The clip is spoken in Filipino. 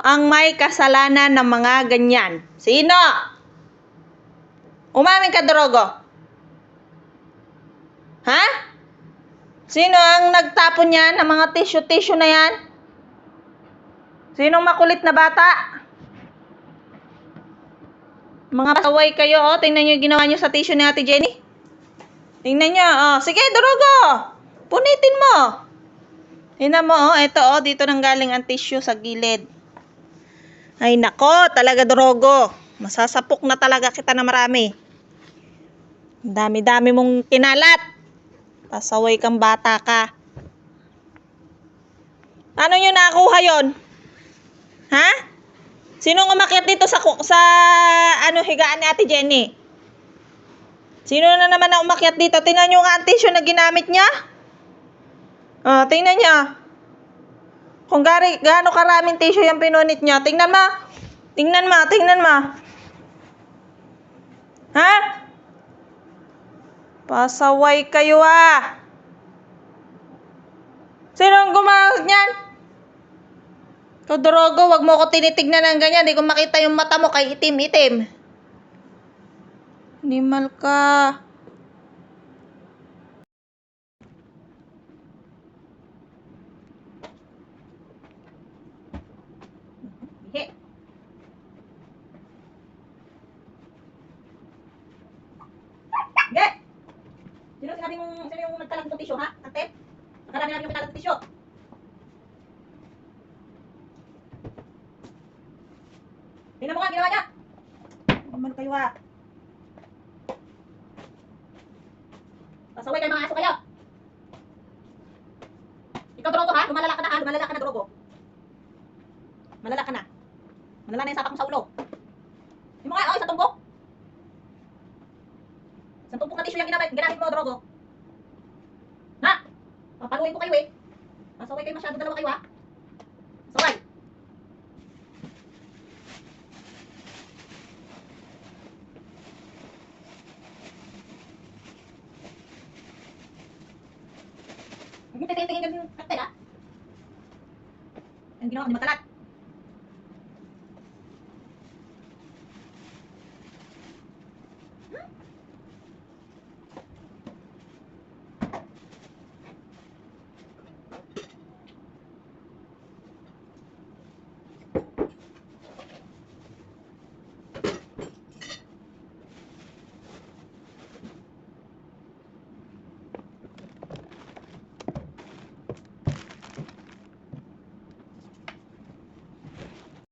ang may kasalanan ng mga ganyan? Sino? Umamin ka, Drogo. Ha? Sino ang nagtapon yan ng mga tissue-tissue na yan? Sinong makulit na bata? Mga pasaway kayo, oh. Tingnan nyo ginawa nyo sa tissue ni Ate Jenny. Tingnan nyo, oh. Sige, Drogo. Punitin mo. Tingnan mo, oh. Ito, oh. Dito nang galing ang tissue sa gilid. Ay, nako. Talaga, Drogo. Masasapok na talaga kita na marami. Dami-dami mong kinalat. Pasaway kang bata ka. Ano nyo nakuha yon? Ha? Sino umakyat dito sa sa ano higaan ni Ate Jenny? Sino na naman na umakyat dito? Tingnan nyo ang tissue na ginamit niya. Oh, tingnan niya. Kung gari, gaano karaming tissue yung pinunit niya. Tingnan mo. Tingnan mo, tingnan mo. Ha? Pasaway kayo ah. Sino ang gumamit niyan? Ikaw, Dorogo, wag mo ko tinitignan ng ganyan. Di ko makita yung mata mo kay itim-itim. Nimal ka. Sinabi mong, sino yung nagtalag ng tissue, ha? Ate? Nakarami namin yung nagtalag ng tissue. Tingnan mo nga, ginawa niya. Naman kayo ha. Pasaway kayo mga aso kayo. Ikaw drogo ha, lumalala ka na ha, lumalala ka na drogo. Malala ka na. Malala na yung sapak mo sa ulo. Yung mga, oh, isang tumbok. Isang tumbok na tissue yung ginamit, ginamit mo, drogo. Papaluin ko kayo eh. Pasaway kayo masyado dalawa kayo ha. Pasaway. Huwag mo titingin ganun yung kartel ha. Ah. Ang ginawa ko ni matalat. Hmm?